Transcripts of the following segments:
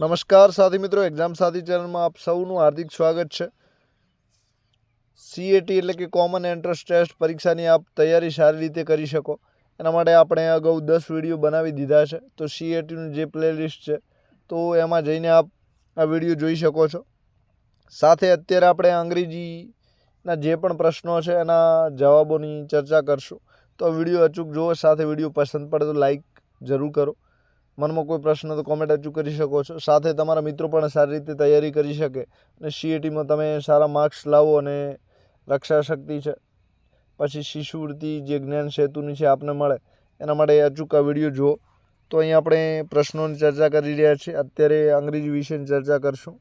નમસ્કાર સાથી મિત્રો એક્ઝામ સાથી ચેનલમાં આપ સૌનું હાર્દિક સ્વાગત છે. સીએટી એટલે કે કોમન એન્ટ્રન્સ ટેસ્ટ પરીક્ષાની આપ તૈયારી સારી રીતે કરી શકો. એના માટે આપણે અગાઉ દસ વીડિયો બનાવી દીધા છે. તો સીએટીનું જે પ્લેલિસ્ટ છે, તો એમાં જઈને આપ આ વીડિયો જોઈ શકો છો. સાથે અત્યારે આપણે અંગ્રેજીના જે પણ પ્રશ્નો છે, એના જવાબોની ચર્ચા કરશું. તો વીડિયો અચૂક જુઓ, સાથે વીડિયો પસંદ પડે તો લાઈક જરૂર કરો. મનમાં કોઈ પ્રશ્ન તો કોમેન્ટ હજુ કરી શકો છો. સાથે તમારા મિત્રો પણ સારી રીતે તૈયારી કરી શકે અને સીએટીમાં તમે સારા માર્ક્સ લાવો અને રક્ષા શક્તિ છે. પછી શિષ્યવૃત્તિ જે જ્ઞાન સેતુની છે આપને મળે, એના માટે અચૂક આ વીડિયો જુઓ. તો અહીં આપણે પ્રશ્નોની ચર્ચા કરી રહ્યા છીએ. અત્યારે અંગ્રેજી વિશેની ચર્ચા કરશું.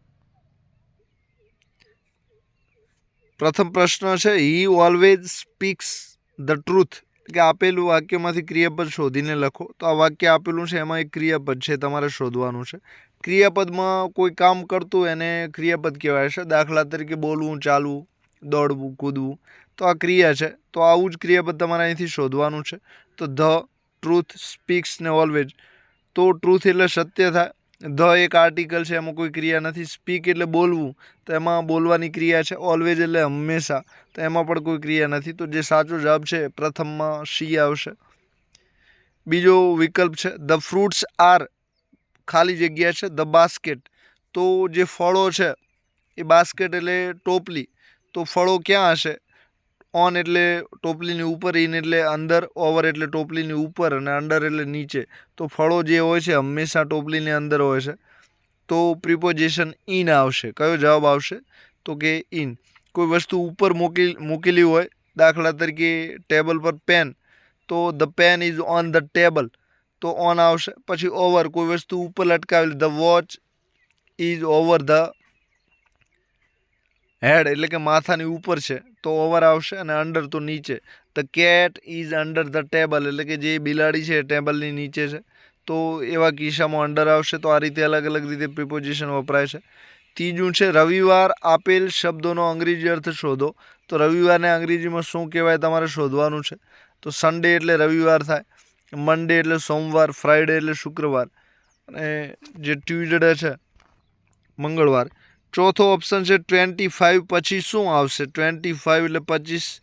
પ્રથમ પ્રશ્ન છે he always speaks the truth કે આપેલું વાક્યમાંથી ક્રિયાપદ શોધીને લખો. તો આ વાક્ય આપેલું છે, એમાં એક ક્રિયાપદ છે, તમારે શોધવાનું છે. ક્રિયાપદમાં કોઈ કામ કરતું એને ક્રિયાપદ કહેવાય છે. દાખલા તરીકે બોલવું, ચાલવું, દોડવું, કૂદવું. તો આ ક્રિયા છે. તો આવું જ ક્રિયાપદ તમારે અહીંથી શોધવાનું છે. તો ધ ટ્રુથ સ્પીક્સ ને ઓલવેજ તો ટ્રુથ એટલે સત્ય થાય ધ એક આર્ટિકલ છે, એમાં કોઈ ક્રિયા નથી. સ્પીક એટલે બોલવું. તો એમાં બોલવાની ક્રિયા છે ઓલવેઝ એટલે હંમેશા. તો એમાં પણ કોઈ ક્રિયા નથી. તો જે સાચો જવાબ છે પ્રથમમાં સી આવશે. બીજો વિકલ્પ છે, ધ ફ્રૂટ્સ આર ખાલી જગ્યા છે, ધ બાસ્કેટ. તો જે ફળો છે, એ બાસ્કેટ એટલે ટોપલી. તો ફળો ક્યાં હશે? ઓન એટલે ટોપલીની ઉપર ઇન એટલે અંદર ઓવર એટલે ટોપલીની ઉપર અને અંડર એટલે નીચે. તો ફળો જે હોય છે હંમેશા ટોપલીની અંદર હોય છે. તો પ્રિપોઝિશન ઇન આવશે. કયો જવાબ આવશે? તો કે ઇન કોઈ વસ્તુ ઉપર મૂકી મૂકેલી હોય, દાખલા તરીકે ટેબલ પર પેન તો the pen is on the table તો ઓન આવશે. પછી ઓવર કોઈ વસ્તુ ઉપર લટકાવેલી the watch is over the head એટલે કે માથાની ઉપર છે. તો ઓવર આવશે અને અંડર તો નીચે. The cat is under the table એટલે કે જે બિલાડી છે ટેબલની નીચે છે. તો એવા કિસ્સામાં અંડર આવશે, તો આ રીતે અલગ અલગ રીતે પ્રિપોઝિશન વપરાય છે. ત્રીજું છે, રવિવાર આપેલ શબ્દોનો અંગ્રેજી અર્થ શોધો. તો રવિવારને અંગ્રેજીમાં શું કહેવાય તમારે શોધવાનું છે? તો સન્ડે એટલે રવિવાર થાય મંડે એટલે સોમવાર ફ્રાઈડે એટલે શુક્રવાર. અને જે ટ્યુઝડે છે, મંગળવાર. ચોથો ઓપ્શન છે ટ્વેન્ટી ફાઇવ પછી શું આવશે? ટ્વેન્ટી ફાઇવ એટલે પચીસ,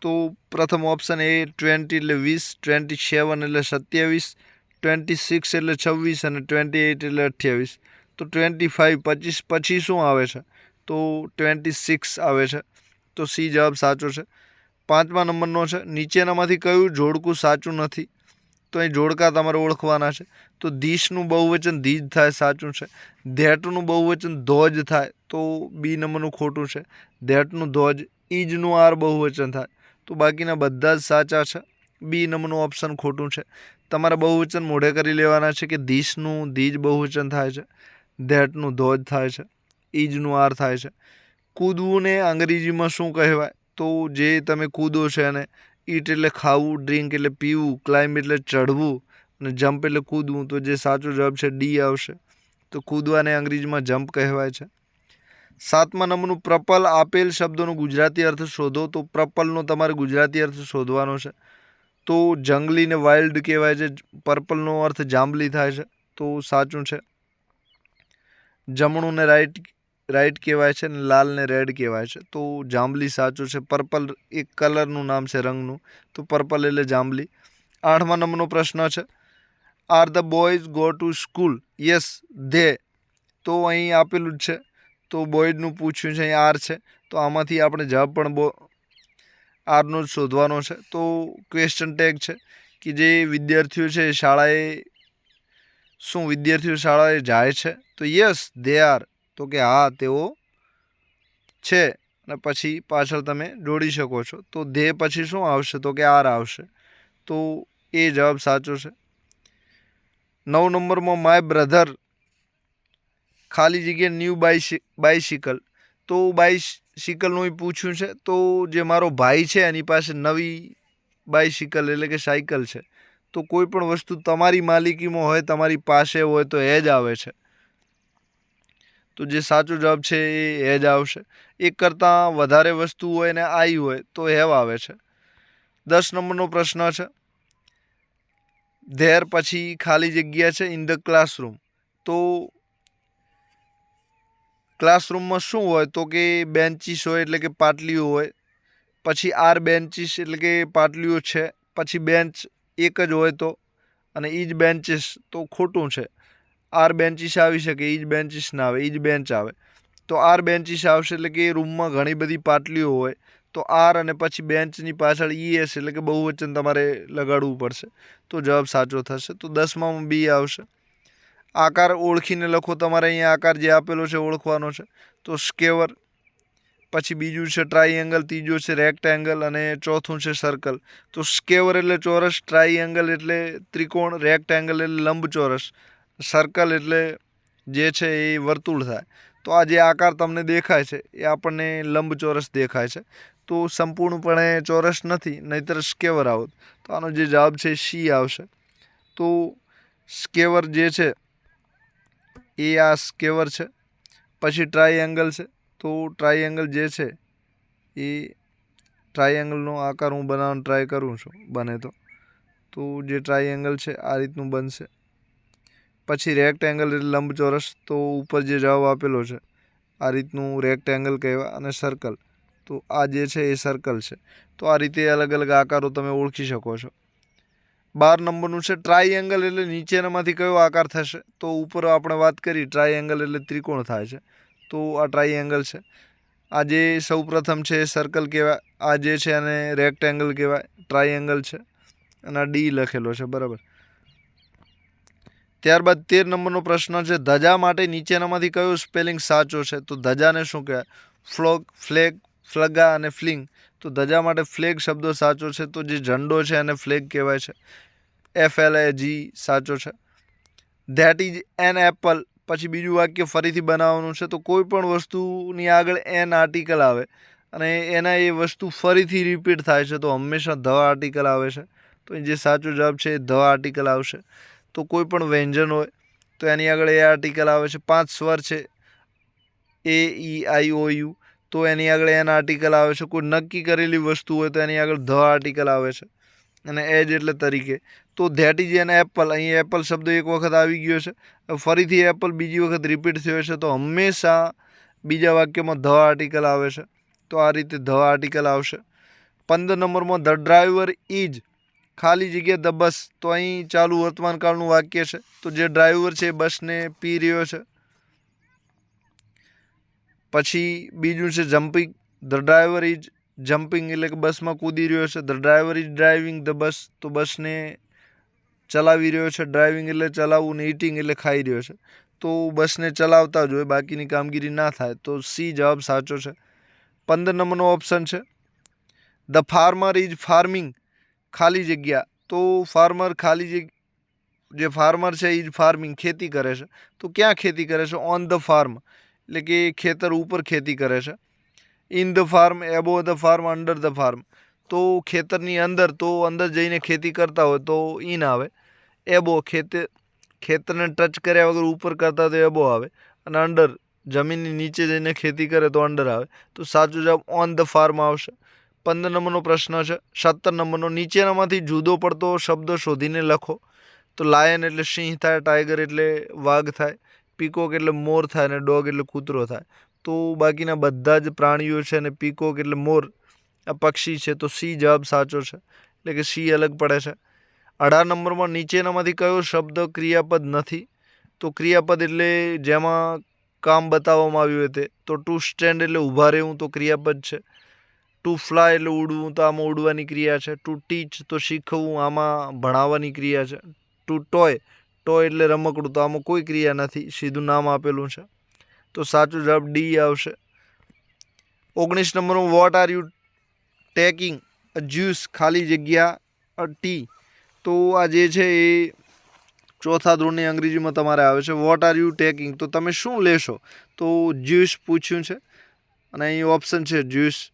તો પ્રથમ ઓપ્શન એ ટ્વેન્ટી એટલે વીસ ટ્વેન્ટી સેવન એટલે સત્યાવીસ ટ્વેન્ટી સિક્સ એટલે છવ્વીસ અને ટ્વેન્ટી એઇટ એટલે અઠ્યાવીસ. તો ટ્વેન્ટી ફાઇવ પચીસ, પછી શું આવે છે? તો ટ્વેન્ટી સિક્સ આવે છે. તો સી જવાબ સાચો છે. પાંચમા નંબરનો છે. નીચેનામાંથી કયું જોડકું સાચું નથી? તો અહીં જોડકા તમારે ઓળખવાના છે. તો ધીશનું બહુવચન ધીજ થાય સાચું છે. ધેટનું બહુવચન ધ્વજ થાય તો બી નંબરનું ખોટું છે. ધેટનું ધ્વજ ઈજનું આર બહુવચન થાય તો બાકીના બધા જ સાચા છે. બી નંબરનું ઓપ્શન ખોટું છે. તમારે બહુવચન મોઢે કરી લેવાના છે કે ધીશનું ધીજ બહુવચન થાય છે. ધેટનું ધ્વજ થાય છે. ઈજનું આર થાય છે. કૂદવું ને અંગ્રેજીમાં શું કહેવાય? તો જે તમે કૂદો છે એને ઈટ એટલે ખાવું, ડ્રિંક એટલે પીવું, ક્લાઇમ્બ એટલે ચઢવું અને જમ્પ એટલે કૂદવું. તો જે સાચો જવાબ છે ડી આવશે. તો કૂદવાને અંગ્રેજીમાં જમ્પ કહેવાય છે. સાતમા નંબરનું પ્રપલ આપેલ શબ્દોનો ગુજરાતી અર્થ શોધો. તો પ્રપલનો તમારે ગુજરાતી અર્થ શોધવાનો છે. તો જંગલી ને વાઇલ્ડ કહેવાય છે. પર્પલનો અર્થ જાંબલી થાય છે. તો સાચું છે. જમણું ને રાઈટ રાઈટ કહેવાય છે ને લાલ ને રેડ કહેવાય છે. તો જાંબલી સાચું છે. પર્પલ એક કલરનું નામ છે રંગનું. તો પર્પલ એટલે જાંબલી. આઠમા નંબરનો પ્રશ્ન છે. Are the boys go to school yes they તો અહીં આપેલું જ છે. તો બોયઝનું પૂછ્યું છે, અહીં આર છે. તો આમાંથી આપણે જવાબ પણ બો આરનો જ શોધવાનો છે. તો ક્વેશ્ચન ટેગ છે કે જે વિદ્યાર્થીઓ છે શાળાએ શું વિદ્યાર્થીઓ શાળાએ જાય છે? તો યસ દે આર તો કે હા, તેઓ છે અને પછી પાછળ તમે જોડી શકો છો. તો ધે પછી શું આવશે? તો કે આર આવશે. તો એ જવાબ સાચો છે. નવ નંબરમાં માય બ્રધર ખાલી જગ્યા ન્યૂ બાઇસી બાઇસિકલ તો બાઇસિકલનું પૂછ્યું છે, તો જે મારો ભાઈ છે, એની પાસે નવી બાઇસિકલ એટલે કે સાયકલ છે. તો કોઈ પણ વસ્તુ તમારી માલિકીમાં હોય, તમારી પાસે હોય, તો એ જ આવે છે. તો જે સાચો જવાબ છે એ હેજ આવશે. એક કરતાં વધારે વસ્તુ હોય ને આઈ હોય તો હેવ આવે છે. દસ નંબરનો પ્રશ્ન છે. ધેર પછી ખાલી જગ્યા છે ઇન ધ ક્લાસરૂમ. તો ક્લાસરૂમમાં શું હોય તો કે બેન્ચીસ હોય એટલે કે પાટલીઓ હોય. પછી આર બેન્ચીસ એટલે કે પાટલીઓ છે. પછી બેન્ચ એક જ હોય તો. અને એ જ બેન્ચીસ તો ખોટું છે. આર બેન્ચીસ આવી શકે એ જ બેન્ચીસ ના આવે એ જ બેન્ચ આવે. તો આર બેન્ચીસ આવશે એટલે કે રૂમમાં ઘણી બધી પાટલીઓ હોય, તો આર અને પછી બેન્ચની પાછળ ઈએસ એટલે કે બહુવચન તમારે લગાડવું પડશે. તો જવાબ સાચો થશે. તો દસમામાં બી આવશે. આકાર ઓળખીને લખો, તમારે અહીંયા આકાર જે આપેલો છે ઓળખવાનો છે. તો સ્કેવર પછી બીજું છે ટ્રાઈએંગલ ત્રીજો છે રેક્ટેંગલ અને ચોથું છે સર્કલ તો સ્કેવર એટલે ચોરસ ટ્રાઈએંગલ એટલે ત્રિકોણ રેક્ટેંગલ એટલે લંબચોરસ. સર્કલ એટલે જે છે એ વર્તુળ થાય. તો આ જે આકાર તમને દેખાય છે, એ આપણને લંબચોરસ દેખાય છે. તો સંપૂર્ણપણે ચોરસ નથી, નહીતર સ્કેવર આવત. તો આનો જે જવાબ છે સી આવશે. તો સ્કેવર જે છે, એ આ સ્કેવર છે. પછી ટ્રાઈએંગલ છે. તો ટ્રાઈએંગલ જે છે, એ ટ્રાઈએંગલનો આકાર હું બનાવવાનો ટ્રાય કરું છું, બને તો. તો જે ટ્રાઈએંગલ છે, આ રીતનું બનશે. પછી રેક્ટેંગલ એટલે લંબચોરસ તો ઉપર જે જવાબ આપેલો છે, આ રીતનું રેક્ટેંગલ કહેવાય અને સર્કલ તો આ જે છે એ સર્કલ છે. તો આ રીતે અલગ અલગ આકારો તમે ઓળખી શકો છો. બાર નંબરનું છે ટ્રાયએંગલ એટલે નીચેનામાંથી કયો આકાર થશે? તો ઉપર આપણે વાત કરી ટ્રાયએંગલ એટલે ત્રિકોણ થાય છે. તો આ ટ્રાયએંગલ છે. આ જે સૌપ્રથમ છે એ સર્કલ કહેવાય, આ જે છે એને રેક્ટેંગલ કહેવાય ટ્રાયએંગલ છે. અને આ ડી લખેલો છે, બરાબર. ત્યારબાદ તેર નંબરનો પ્રશ્ન છે, ધજા માટે નીચેનામાંથી કયો સ્પેલિંગ સાચો છે? તો ધજાને શું કહેવાય? ફ્લોગ, ફ્લેગ, ફ્લગા અને ફ્લિંગ. તો ધજા માટે ફ્લેગ શબ્દો સાચો છે, તો જે ઝંડો છે એને ફ્લેગ કહેવાય છે. એફ એલ એ જી સાચો છે. That is an apple. પછી બીજું વાક્ય ફરીથી બનાવવાનું છે, તો કોઈ પણ વસ્તુની આગળ એન આર્ટિકલ આવે અને એના એ વસ્તુ ફરીથી રિપીટ થાય છે, તો હંમેશા ધ આર્ટિકલ આવે છે. તો જે સાચો જવાબ છે, એ ધ આર્ટિકલ આવશે. તો કોઈ પણ વ્યંજન હોય, તો એની આગળ એ આર્ટિકલ આવે છે, પાંચ સ્વર છે એ ઈ આઈ ઓ યુ તો એની આગળ એન આર્ટિકલ આવે છે, કોઈ નક્કી કરેલી વસ્તુ હોય તો એની આગળ ધ આર્ટિકલ આવે છે, અને એજ એટલે તરીકે. તો ધેટ ઇઝ એન એપલ અહીં એપલ શબ્દ એક વખત આવી ગયો છે, ફરીથી એપલ બીજી વખત રિપીટ થયો છે, તો હંમેશા બીજા વાક્યમાં ધ આર્ટિકલ આવે છે, તો આ રીતે ધ આર્ટિકલ આવશે. પંદર નંબરમાં ધ ડ્રાઈવર ઇઝ ખાલી જગ્યા બસ તો અહીં ચાલુ વર્તમાન કાળનું વાક્ય છે. તો જે ડ્રાઈવર છે બસને પી રહ્યો છે. પછી બીજું છે jumping. The driver is jumping એટલે કે બસમાં કૂદી રહ્યો છે. The driver is driving the bus તો બસને ચલાવી રહ્યો છે. ડ્રાઇવિંગ એટલે ચલાવવું ને ઇટિંગ એટલે ખાઈ રહ્યો છે. તો બસને ચલાવતા જ હોય, બાકીની કામગીરી ના થાય, તો સી જવાબ સાચો છે. પંદર નંબરનો ઓપ્શન છે. The farmer is farming. ખાલી જગ્યા, તો ફાર્મર ખાલી જગ્યા જે ફાર્મર છે એ જ ફાર્મિંગ ખેતી કરે છે. તો ક્યાં ખેતી કરે છે? ઓન ધ ફાર્મ એટલે કે ખેતર ઉપર ખેતી કરે છે. In the farm above the farm under the farm તો ખેતરની અંદર, તો અંદર જઈને ખેતી કરતા હોય તો ઇન આવે. એબો ખેતે, ખેતરને ટચ કર્યા વગર ઉપર કરતા તો એબો આવે. અને અંડર જમીનની નીચે જઈને ખેતી કરે તો અંડર આવે. તો સાચો જવાબ ઓન ધ ફાર્મ આવશે. પંદર નંબરનો પ્રશ્ન છે. સત્તર નંબરનો. નીચેનામાંથી જુદો પડતો શબ્દ શોધીને લખો. તો લાયન એટલે સિંહ થાય ટાઈગર એટલે વાઘ થાય પીકોક એટલે મોર થાય અને ડોગ એટલે કૂતરો થાય. તો બાકીના બધા જ પ્રાણીઓ છે અને પીકોક એટલે મોર, આ પક્ષી છે. તો સી જવાબ સાચો છે. એટલે કે સી અલગ પડે છે. અઢાર નંબરમાં નીચેનામાંથી કયો શબ્દ ક્રિયાપદ નથી? તો ક્રિયાપદ એટલે જેમાં કામ બતાવવામાં આવ્યું તે. તો ટુ સ્ટેન્ડ એટલે ઊભા રહેવું તો ક્રિયાપદ છે. ટુ ફ્લાય એટલે ઉડવું તો આમાં ઉડવાની ક્રિયા છે. ટુ ટીચ તો શીખવવું આમાં ભણાવવાની ક્રિયા છે. ટુ ટોય ટોય એટલે રમકડું, તો આમાં કોઈ ક્રિયા નથી. સીધું નામ આપેલું છે. તો સાચો જવાબ ડી આવશે. ઓગણીસ નંબરનું what are you taking juice ખાલી જગ્યા ટી તો આ જે છે એ ચોથા ધોરણની અંગ્રેજીમાં તમારે આવે છે. વોટ આર યુ ટેકિંગ તો તમે શું લેશો? તો જ્યુસ પૂછ્યું છે. અને અહીં ઓપ્શન છે જ્યુસ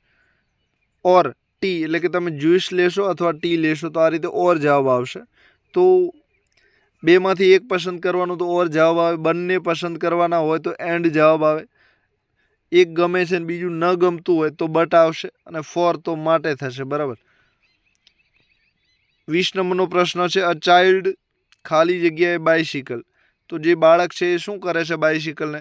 ઓર ટી એટલે કે તમે જ્યુસ લેશો અથવા ટી લેશો, તો આ રીતે ઓર જવાબ આવશે. તો બેમાંથી એક પસંદ કરવાનું, તો ઓર જવાબ આવે. બંને પસંદ કરવાના હોય, તો એન્ડ જવાબ આવે. એક ગમે છે ને બીજું ન ગમતું હોય, તો બટ આવશે અને ફોર તો માટે થશે, બરાબર? વીસ નંબરનો પ્રશ્ન છે અ ચાઇલ્ડ ખાલી જગ્યાએ બાયસિકલ તો જે બાળક છે એ શું કરે છે બાયસિકલને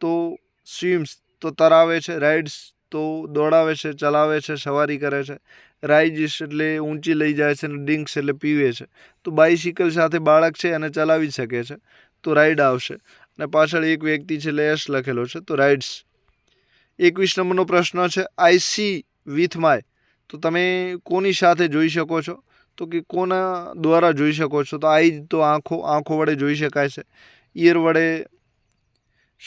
તો સ્વિમ્સ તો તરાવે છે રાઇડ્સ તો દોડાવે છે, ચલાવે છે, સવારી કરે છે. રાઇઝિસ એટલે ઊંચી લઈ જાય છે અને ડ્રિંક્સ એટલે પીવે છે. તો બાઇસિકલ સાથે બાળક છે અને ચલાવી શકે છે. તો રાઇડ આવશે. અને પાછળ એક વ્યક્તિ છે એટલે એસ લખેલો છે. તો રાઇડ્સ એકવીસ નંબરનો પ્રશ્ન છે આઈ સી વિથ માય તો તમે કોની સાથે જોઈ શકો છો? તો કે કોના દ્વારા જોઈ શકો છો? તો આઈ તો આંખો આંખો વડે જોઈ શકાય છે. ઈયર વડે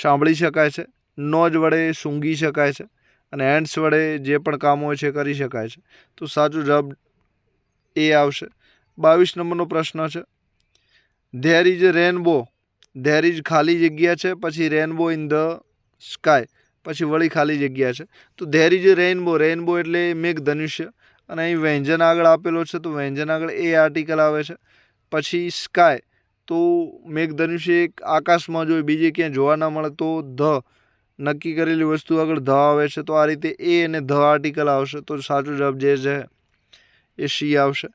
સાંભળી શકાય છે. નોજ વડે સૂંઘી શકાય છે. અને હેન્ડ્સ વડે જે પણ કામ હોય છે કરી શકાય છે. તો સાચો જવાબ એ આવશે. બાવીસ નંબરનો પ્રશ્ન છે. There is rainbow. There is ખાલી જગ્યા છે, પછી રેનબો ઇન ધ સ્કાય, પછી વળી ખાલી જગ્યા છે. તો ધેર ઇઝ રેઇનબો રેનબો. એટલે મેઘધનુષ્ય. અને અહીં વ્યંજન આગળ આપેલો છે, તો વ્યંજન આગળ એ આર્ટિકલ આવે છે. પછી સ્કાય તો મેઘધનુષ્ય એક આકાશમાં જોઈ બીજે ક્યાંય જોવા ના મળે તો ધ. નક્કી કરેલી વસ્તુ આગળ ધ આવે છે, તો આ રીતે એ અને ધ આર્ટિકલ આવશે, તો સાચો જવાબ જે છે, એ સી આવશે.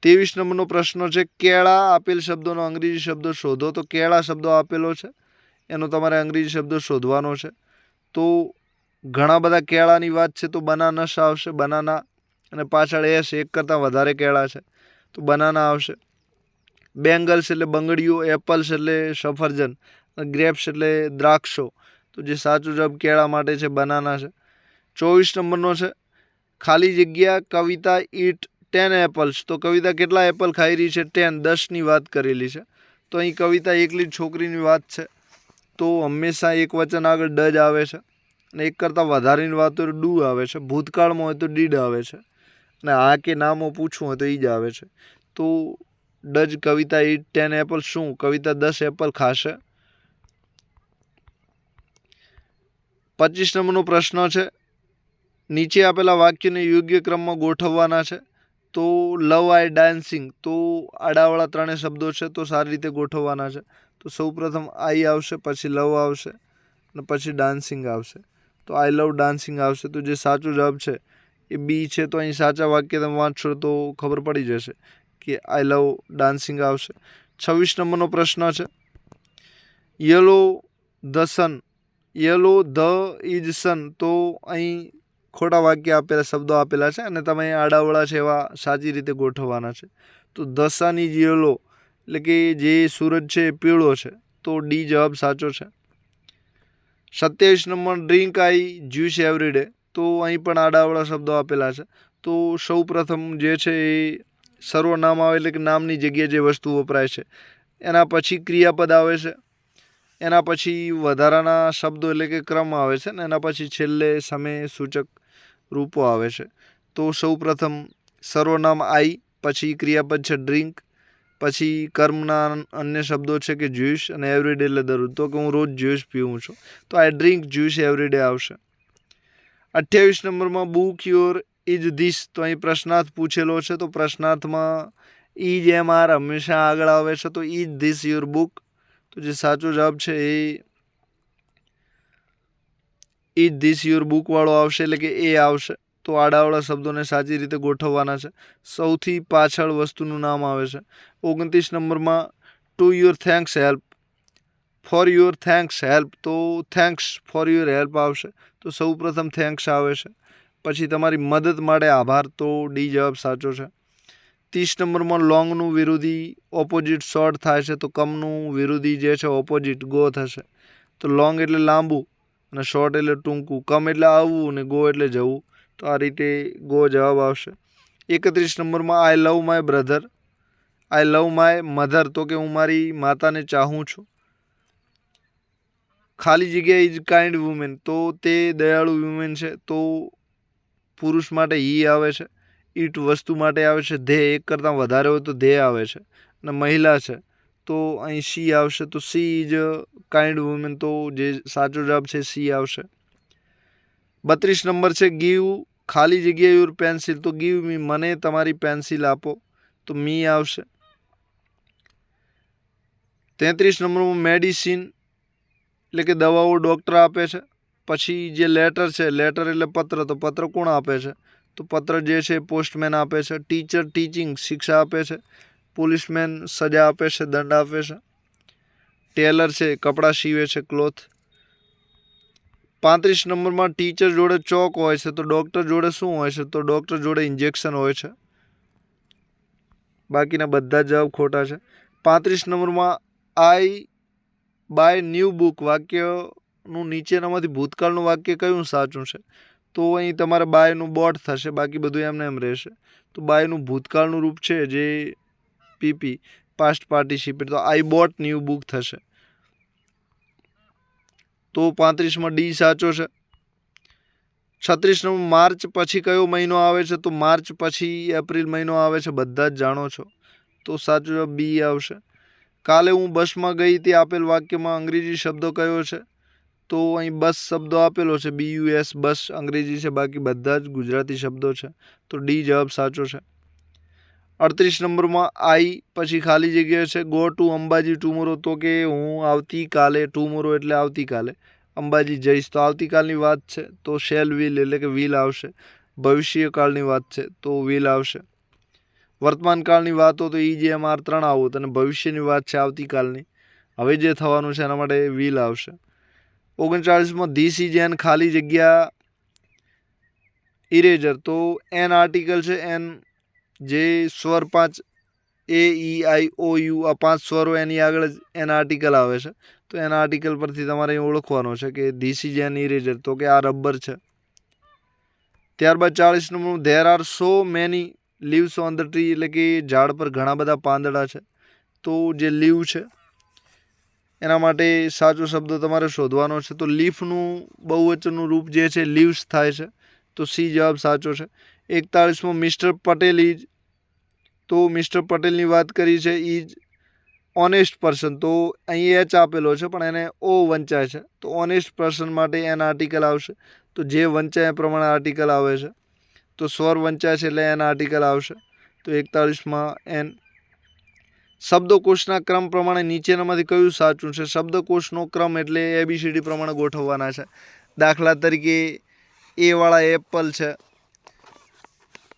ત્રેવીસ નંબરનો પ્રશ્ન છે, કેળા આપેલ શબ્દોનો અંગ્રેજી શબ્દ શોધો, તો કેળા શબ્દો આપેલો છે, એનો તમારે અંગ્રેજી શબ્દ શોધવાનો છે. તો ઘણા બધા કેળાની વાત છે, તો બનાનસ આવશે, બનાના, અને પાછળ એસ, એક કરતાં વધારે કેળા છે, તો બનાના આવશે. બેંગલ્સ એટલે બંગડીઓ, એપલ્સ એટલે સફરજન ગ્રેપ્સ એટલે દ્રાક્ષો તો જે સાચો જવાબ કેળા માટે છે બનાના છે. ચોવીસ નંબરનો છે, ખાલી જગ્યા કવિતા ઈટ ટેન એપલ્સ તો કવિતા કેટલા એપલ ખાઈ રહી છે? ટેન દસની વાત કરેલી છે. તો અહીં કવિતા એકલી છોકરીની વાત છે. તો હંમેશા એક વચન આગળ ડ જ આવે છે. અને એક કરતાં વધારેની વાત તો ડુ આવે છે. ભૂતકાળમાં હોય તો ડીડ આવે છે. અને આ કે નામો પૂછવું હોય તો એ જ આવે છે. તો ડજ કવિતા ઈટ ટેન એપલ શું? કવિતા દસ એપલ ખાશે? પચીસ નંબરનો પ્રશ્ન છે. નીચે આપેલા વાક્યને યોગ્ય ક્રમમાં ગોઠવવાના છે. તો લવ આઈ ડાન્સિંગ, તો આડાવાળા ત્રણેય શબ્દો છે, તો સારી રીતે ગોઠવવાના છે. તો સૌપ્રથમ આઈ આવશે, પછી લવ આવશે, અને પછી ડાન્સિંગ આવશે. તો આઈ લવ ડાન્સિંગ આવશે, તો જે સાચો જવાબ છે, એ બી છે. તો અહીં સાચા વાક્ય તમે વાંચશો તો ખબર પડી જશે કે આઈ લવ ડાન્સિંગ આવશે. છવ્વીસ નંબરનો પ્રશ્ન છે. Yellow the sun yellow the is sun. તો અહીં ખોટા વાક્ય આપેલા શબ્દો આપેલા છે અને તમે આડાવડા છે એવા સાચી રીતે ગોઠવવાના છે. તો ધ સન ઇઝ યલો એટલે કે જે સૂરજ છે એ પીળો છે. તો ડી જવાબ સાચો છે. સત્યાવીસ number drink I juice everyday તો અહીં પણ આડાવડા શબ્દો આપેલા છે. તો સૌ પ્રથમ જે છે એ સર્વનામ આવે એટલે કે નામની જગ્યાએ જે વસ્તુ વપરાય છે. એના પછી ક્રિયાપદ આવે છે. એના પછી વધારાના શબ્દો એટલે કે ક્રમ આવે છે ને, એના પછી છેલ્લે સમય સૂચક રૂપો આવે છે. તો સૌ પ્રથમ સર્વનામ આઈ, પછી ક્રિયાપદ છે ડ્રિંક, પછી કર્મના અન્ય શબ્દો છે કે જ્યુસ અને એવરીડે એટલે દરરોજ. તો કે હું રોજ જ્યુસ પીવું છું. તો આ ડ્રિંક, જ્યુસ, એવરીડે આવશે. અઠ્યાવીસ નંબરમાં બુક યોર ઇઝ ધીસ? તો અહીં પ્રશ્નાર્થ પૂછેલો છે. તો પ્રશ્નાર્થમાં ઇજ એમ આર હંમેશા આગળ આવે છે. તો ઇઝ ધીસ યોર બુક. તો જે સાચો જવાબ છે એ ઇઝ ધીસ યોર બુકવાળો આવશે, એટલે કે એ આવશે. તો આડાવાળા શબ્દોને સાચી રીતે ગોઠવવાના છે. સૌથી પાછળ વસ્તુનું નામ આવે છે. ઓગણત્રીસ નંબરમાં to your thanks help for your thanks help તો થેન્ક્સ ફોર યોર હેલ્પ આવશે. તો સૌ પ્રથમ થેન્ક્સ આવે છે. પછી તમારી મદદ માટે આભાર. તો ડી જવાબ સાચો છે. ત્રીસ નંબરમાં લોંગનું વિરોધી ઓપોઝિટ શોર્ટ થાય છે, તો કમનું વિરોધી જે છે ઓપોઝિટ ગો થશે. તો લોંગ એટલે લાંબુ અને શોર્ટ એટલે ટૂંકું. કમ એટલે આવવું અને ગો એટલે જવું. તો આ રીતે ગો જવાબ આવશે. એકત્રીસ નંબરમાં I love my brother I love my mother તો કે હું મારી માતાને ચાહું છું. ખાલી જગ્યા ઇઝ કાઇન્ડ વુમેન તો તે દયાળુ વુમેન છે. તો પુરુષ માટે હી આવે છે. ઈટ વસ્તુ માટે આવે છે ધે એક કરતાં વધારે હોય તો ધે આવે છે અને મહિલા છે, તો અહીં સી આવશે, તો સી ઇઝ કાઇન્ડ વુમેન તો જે સાચો જવાબ છે સી આવશે. બત્રીસ નંબર છે ગીવ ખાલી જગ્યાએ યોર પેન્સિલ તો ગીવ મી મને તમારી પેન્સિલ આપો, તો મી આવશે. તેત્રીસ નંબરમાં મેડિસિન એટલે કે દવાઓ ડૉક્ટર આપે છે, પછી જે લેટર છે લેટર એટલે પત્ર, તો પત્ર કોણ આપે છે? તો પત્ર જે છે પોસ્ટમેન આપે છે, ટીચર ટીચિંગ શિક્ષા આપે છે, પોલીસમેન સજા આપે છે, દંડ આપે છે, ટેલર છે કપડાં સીવે છે, ક્લોથ. પાંત્રીસ નંબરમાં ટીચર જોડે ચોક હોય છે તો ડૉક્ટર જોડે શું હોય છે? તો ડૉક્ટર જોડે ઇન્જેક્શન હોય છે. બાકીના બધા જવાબ ખોટા છે. પાંત્રીસ નંબરમાં આઈ બાય ન્યૂ બુક વાક્યનું નીચેનામાંથી ભૂતકાળનું વાક્ય કયું સાચું છે? તો અહીં તમારે બાયનું બોટ થશે, બાકી બધું એમને એમ રહેશે. તો બાયનું ભૂતકાળનું રૂપ છે જે પીપી પાસ્ટ પાર્ટિસિપેટ તો આઈ બોટ ન્યૂ બુક થશે. તો પાંત્રીસમાં ડી સાચો છે. છત્રીસ નંબર માર્ચ પછી કયો મહિનો આવે છે? તો માર્ચ પછી એપ્રિલ મહિનો આવે છે, બધા જ જાણો છો. તો સાચો બી આવશે. કાલે હું બસમાં ગઈ તે આપેલ વાક્યમાં અંગ્રેજી શબ્દો કયો છે? તો અહીં બસ શબ્દો આપેલો છે બી યુ એસ બસ, અંગ્રેજી છે, બાકી બધા જ ગુજરાતી શબ્દો છે. તો ડી જવાબ સાચો છે. અડત્રીસ નંબરમાં આઈ પછી ખાલી જગ્યા છે ગો ટુ અંબાજી ટુમોરો તો કે હું આવતીકાલે ટુમોરો એટલે આવતીકાલે. અંબાજી જઈશ. તો આવતીકાલની વાત છે, તો શેલ વિલ એટલે કે વિલ આવશે. ભવિષ્યકાળની વાત છે, તો વિલ આવશે. વર્તમાનકાળની વાતો તો ઈ જે એમ આર ત્રણ આવું અને ભવિષ્યની વાત છે આવતીકાલની. હવે જે થવાનું છે, એના માટે વિલ આવશે. ઓગણચાળીસમાં ઇઝ એન ખાલી જગ્યા ઇરેઝર, તો એન આર્ટિકલ છે એન જે સ્વર પાંચ એ ઈ આઈ ઓ યુ આ પાંચ સ્વરો એની આગળ જ એના આર્ટિકલ આવે છે. તો એના આર્ટિકલ પરથી તમારે અહીં ઓળખવાનો છે કે ધીસ ઇઝ એન ઇરેઝર, તો કે આ રબર છે. ત્યારબાદ ચાળીસ નંબરનું there are so many leaves on the tree એટલે કે ઝાડ પર ઘણા બધા પાંદડા છે. તો જે લીવ છે એના માટે સાચો શબ્દ તમારે શોધવાનો છે. તો લીફનું બહુવચનનું રૂપ જે છે, લીવ્સ થાય છે. તો સી જવાબ સાચો છે. એકતાળીસમાં મિસ્ટર પટેલ ઇઝ તો મિસ્ટર પટેલની વાત કરી છે ઇઝ ઓનેસ્ટ પર્સન. તો અહીં એચ આપેલો છે, પણ એને ઓ વંચાય છે. તો ઓનેસ્ટ પર્સન માટે એના આર્ટિકલ આવશે. તો જે વંચાય એ પ્રમાણે આર્ટિકલ આવે છે. તો સ્વર વંચાય છે એટલે એના આર્ટિકલ આવશે. તો એકતાળીસમાં એન શબ્દકોશના ક્રમ પ્રમાણે નીચેનામાંથી કયું સાચું છે? શબ્દકોશનો ક્રમ એટલે એબીસીડી પ્રમાણે ગોઠવવાના છે. દાખલા તરીકે એવાળા એપલ છે.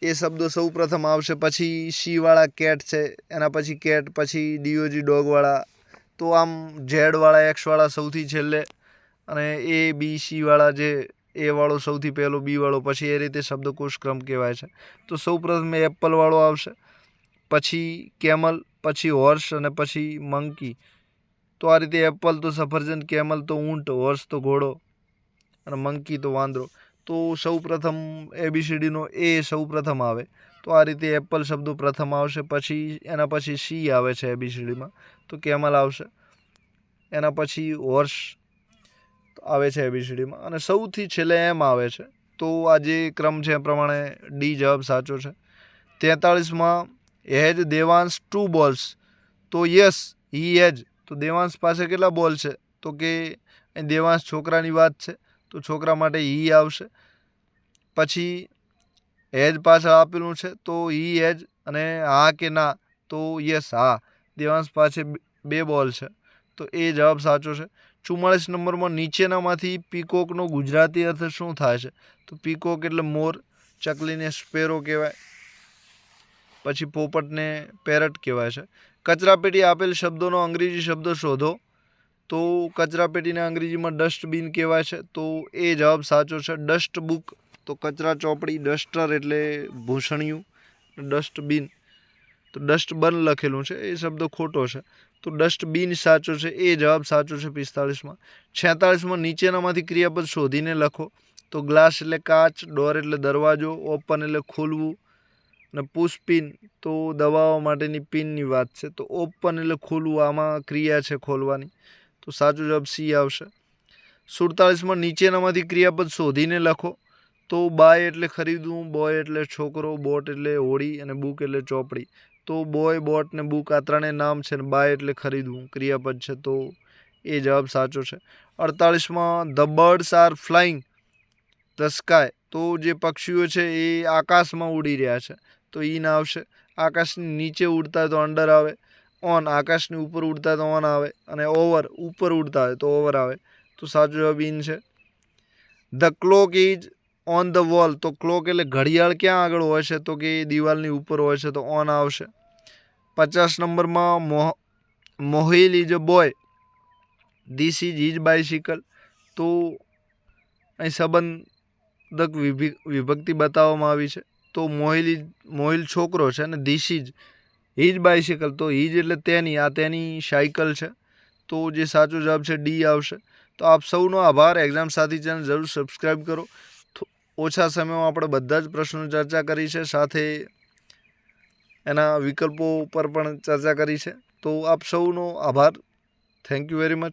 એ શબ્દો સૌ પ્રથમ આવશે. પછી સીવાળા કેટ છે. એના પછી કેટ પછી ડીઓજી ડોગવાળા તો આમ ઝેડવાળા એક્સવાળા સૌથી છેલ્લે. અને એ બી સીવાળા જે એ વાળો સૌથી પહેલો બી વાળો, પછી એ રીતે શબ્દકોશ ક્રમ કહેવાય છે. તો સૌ પ્રથમ એપલવાળો આવશે. પછી કેમલ પછી હોર્સ અને પછી મંકી. તો આ રીતે એપલ તો સફરજન, કેમલ તો ઊંટ, હોર્સ તો ઘોડો અને મંકી તો વાંદરો. તો સૌ પ્રથમ એબીસીડીનો એ સૌ પ્રથમ આવે. તો આ રીતે એપલ શબ્દો પ્રથમ આવશે, પછી એના પછી સી આવે છે એબીસીડીમાં તો કેમલ આવશે. એના પછી હોર્સ આવે છે એબીસીડીમાં અને સૌથી છેલ્લે એમ આવે છે. તો આ જે ક્રમ છે એ પ્રમાણે ડી જવાબ સાચો છે. તેતાળીસમાં હેજ દેવાંશ ટુ બોલ્સ તો યસ હી હેજ તો દેવાંશ પાસે કેટલા બોલ છે? તો કે દેવાંશ છોકરાની વાત છે, તો છોકરા માટે હી આવશે. પછી હેજ પાછળ આપેલું છે, તો હી હેજ અને હા કે ના? તો યસ હા. દેવાંશ પાસે બે બોલ છે. તો એ જવાબ સાચો છે. ચુમ્માળીસ નંબરમાં નીચેનામાંથી પીકોકનો ગુજરાતી અર્થ શું થાય છે? તો પીકોક એટલે મોર, ચકલીને સ્પેરો કહેવાય. પછી પોપટને પેરટ કહેવાય છે. કચરાપેટી આપેલ શબ્દોનો અંગ્રેજી શબ્દ શોધો. તો કચરાપેટીને અંગ્રેજીમાં ડસ્ટબિન કહેવાય છે. તો એ જવાબ સાચો છે. ડસ્ટ બુક તો કચરા ચોપડી, ડસ્ટર એટલે ભૂષણિયું ડસ્ટબિન. તો ડસ્ટબન લખેલું છે. એ શબ્દ ખોટો છે. તો ડસ્ટબિન સાચો છે. એ જવાબ સાચો છે પિસ્તાળીસમાં. છેતાળીસમાં નીચેનામાંથી ક્રિયાપદ શોધીને લખો. તો ગ્લાસ એટલે કાચ, ડોર એટલે દરવાજો, ઓપન એટલે ખોલવું અને પુશ પિન તો દવાઓ માટેની પિનની વાત છે. તો ઓપન એટલે ખોલવું આમાં ક્રિયા છે ખોલવાની. તો સાચો જવાબ સી આવશે. સુડતાળીસમાં નીચેનામાંથી ક્રિયાપદ શોધીને લખો. તો બાય એટલે ખરીદવું, બોય એટલે છોકરો, બોટ એટલે હોડી અને બુક એટલે ચોપડી. તો બોય, બોટ ને બુક આ ત્રણેય નામ છે ને બાય એટલે ખરીદવું, ક્રિયાપદ છે. તો એ જવાબ સાચો છે. અડતાળીસમાં the birds are flying the sky. તો જે પક્ષીઓ છે એ આકાશમાં ઉડી રહ્યા છે. તો ઇન આવશે. આકાશની નીચે ઉડતા હોય તો અંડર આવે ઓન આકાશની ઉપર ઉડતા હોય તો ઓન આવે અને ઓવર ઉપર ઉડતા હોય તો ઓવર આવે. તો સાચો જવાબ ઇન છે. The clock is on the wall તો ક્લોક એટલે ઘડિયાળ ક્યાં આગળ હોય છે? તો કે એ દિવાલની ઉપર હોય છે તો ઓન આવશે. પચાસ નંબરમાં Moh, Mohil is a boy this is is bicycle તો અહીં સંબંધક વિભી, વિભક્તિ બતાવવામાં આવી છે. તો મોહિલ મોહિલ છોકરો છે અને ધીસ ઇજ હિજ બાઇસિકલ તો હિજ એટલે તેની, આ તેની સાયકલ છે. તો જે સાચો જવાબ છે ડી આવશે. તો આપ સૌનો આભાર. એક્ઝામ સાથી ચેનલ જરૂર સબસ્ક્રાઈબ કરો. ઓછા સમયમાં આપણે બધા જ પ્રશ્નો ચર્ચા કરી છે. સાથે એના વિકલ્પો પર પણ ચર્ચા કરી છે. તો આપ સૌનો આભાર. Thank you very much